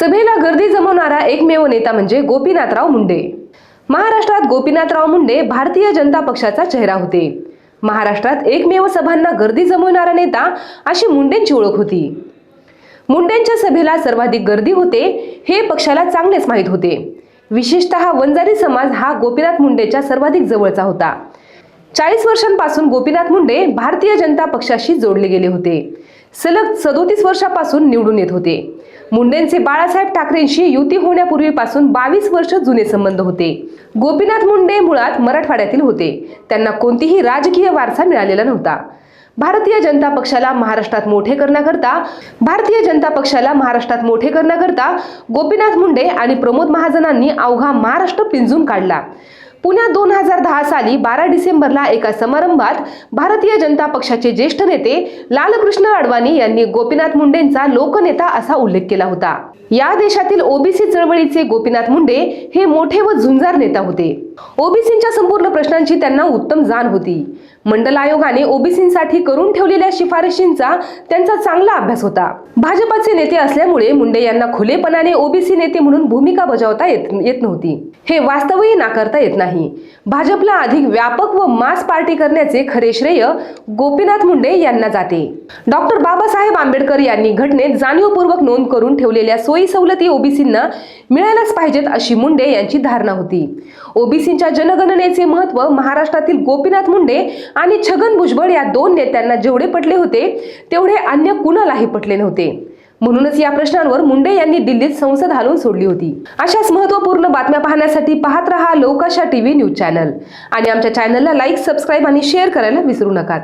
सभेला गर्दी जमवणारा एकमेव नेता म्हणजे गोपीनाथराव मुंडे. महाराष्ट्रात गोपीनाथराव मुंडे भारतीय जनता पक्षाचा चेहरा होते. महाराष्ट्रात एकमेव सभांना गर्दी जमवणारा नेता अशी मुंडेंची ओळख होती. मुंडेंच्या सभेला सर्वाधिक गर्दी होते हे पक्षाला चांगलेच माहीत होते. विशेषतः वंजारी समाज हा गोपीनाथ मुंडेच्या सर्वाधिक जवळचा होता. चाळीस वर्षांपासून गोपीनाथ मुंडे भारतीय जनता पक्षाशी जोडले गेले होते. सलग सदोतीस वर्षापासून निवडून येत होते. मुंडेंचे बाळासाहेब ठाकरेंशी युती होण्यापूर्वीपासून बावीस वर्ष जुने संबंध होते. गोपीनाथ मुंडे मुळात मराठवाड्यातील होते. त्यांना कोणतीही राजकीय वारसा मिळालेला नव्हता. भारतीय जनता पक्षाला महाराष्ट्रात मोठे करण्याकरता भारतीय जनता पक्षाला महाराष्ट्रात मोठे करण्याकरता गोपीनाथ मुंडे आणि प्रमोद महाजनांनी अवघा महाराष्ट्र पिंजून काढला. पुण्यात दोन हजार दहा साली बारा डिसेंबरला एका समारंभात भारतीय जनता पक्षाचे ज्येष्ठ नेते लालकृष्ण अडवाणी यांनी गोपीनाथ मुंडेंचा लोकनेता असा उल्लेख केला होता. या देशातील ओबीसी चळवळीचे गोपीनाथ मुंडे हे मोठे व झुंजार नेता होते. ओबीसींच्या संपूर्ण प्रश्नांची त्यांना उत्तम जाण होती. मंडल आयोगाने ओबीसींसाठी करून ठेवलेल्या शिफारशींचा त्यांचा चांगला अभ्यास होता. भाजपाचे नेते असल्यामुळे मुंडे यांना खुलेपणाने ओबीसी नेते म्हणून भूमिका बजावता येत येत नव्हती. हे वास्तवही नाकारता येत नाही. भाजपला अधिक व्यापक व मास पार्टी करण्याचे खरे श्रेय गोपीनाथ मुंडे यांना जाते. डॉक्टर बाबासाहेब आंबेडकर यांनी घटनेत जाणीवपूर्वक नोंद करून ठेवलेल्या सोयी सवलती ओबीसींना मिळायलाच पाहिजेत अशी मुंडे यांची धारणा होती. ओबीसींच्या जनगणनेचे महत्त्व महाराष्ट्रातील गोपीनाथ मुंडे आणि छगन भुजबळ या दोन नेत्यांना जेवढे पटले होते तेवढे अन्य कुणालाही पटले नव्हते. म्हणूनच या प्रश्नांवर मुंडे यांनी दिल्लीत संसद हलवून सोडली होती. अशाच महत्त्वपूर्ण बातम्या पाहण्यासाठी पाहत रहा लोकाशा टीव्ही न्यूज चॅनल. आणि आमच्या चॅनलला लाईक सबस्क्राईब आणि शेअर करायला विसरू नका.